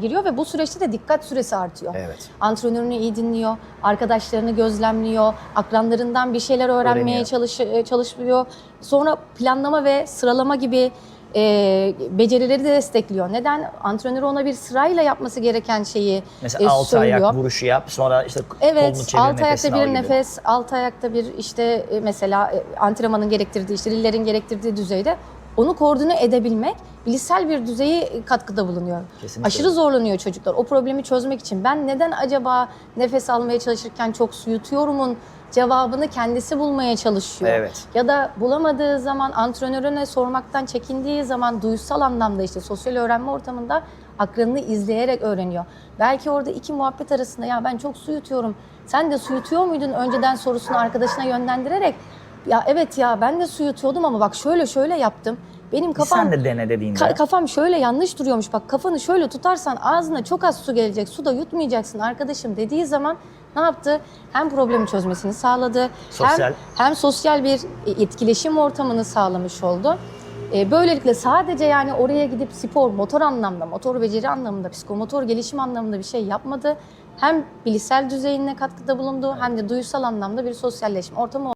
giriyor ve bu süreçte de dikkat süresi artıyor. Evet. Antrenörünü iyi dinliyor, arkadaşlarını gözlemliyor, akranlarından bir şeyler öğrenmeye Öğreniyor. çalış, e, çalışıyor. Sonra planlama ve sıralama gibi e, becerileri de destekliyor. Neden? Antrenörü ona bir sırayla yapması gereken şeyi Mesela e, altı söylüyor. ayak vuruşu yap sonra işte kolunu Evet, çevir alt ayakta bir gibi. nefes, alt ayakta bir işte e, mesela e, antrenmanın gerektirdiği, işte dillerin gerektirdiği düzeyde onu koordine edebilmek bilişsel bir düzeyi katkıda bulunuyor. Kesinlikle Aşırı zorlanıyor çocuklar o problemi çözmek için. Ben neden acaba nefes almaya çalışırken çok su yutuyorumun cevabını kendisi bulmaya çalışıyor. Evet. Ya da bulamadığı zaman antrenörüne sormaktan çekindiği zaman duysal anlamda işte sosyal öğrenme ortamında akranını izleyerek öğreniyor. Belki orada iki muhabbet arasında ya ben çok su yutuyorum. Sen de su yutuyor muydun önceden sorusunu arkadaşına yönlendirerek ya evet ya ben de su yutuyordum ama bak şöyle şöyle yaptım. Benim kafam Sen de dene dediğinde. Ka- kafam şöyle yanlış duruyormuş bak kafanı şöyle tutarsan ağzına çok az su gelecek su da yutmayacaksın arkadaşım dediği zaman ne yaptı? Hem problemi çözmesini sağladı Sosyal. hem, hem sosyal bir etkileşim ortamını sağlamış oldu. E, Böylelikle sadece yani oraya gidip spor, motor anlamda, motor beceri anlamında, psikomotor gelişim anlamında bir şey yapmadı. Hem bilişsel düzeyine katkıda bulundu hem de duysal anlamda bir sosyalleşme ortamı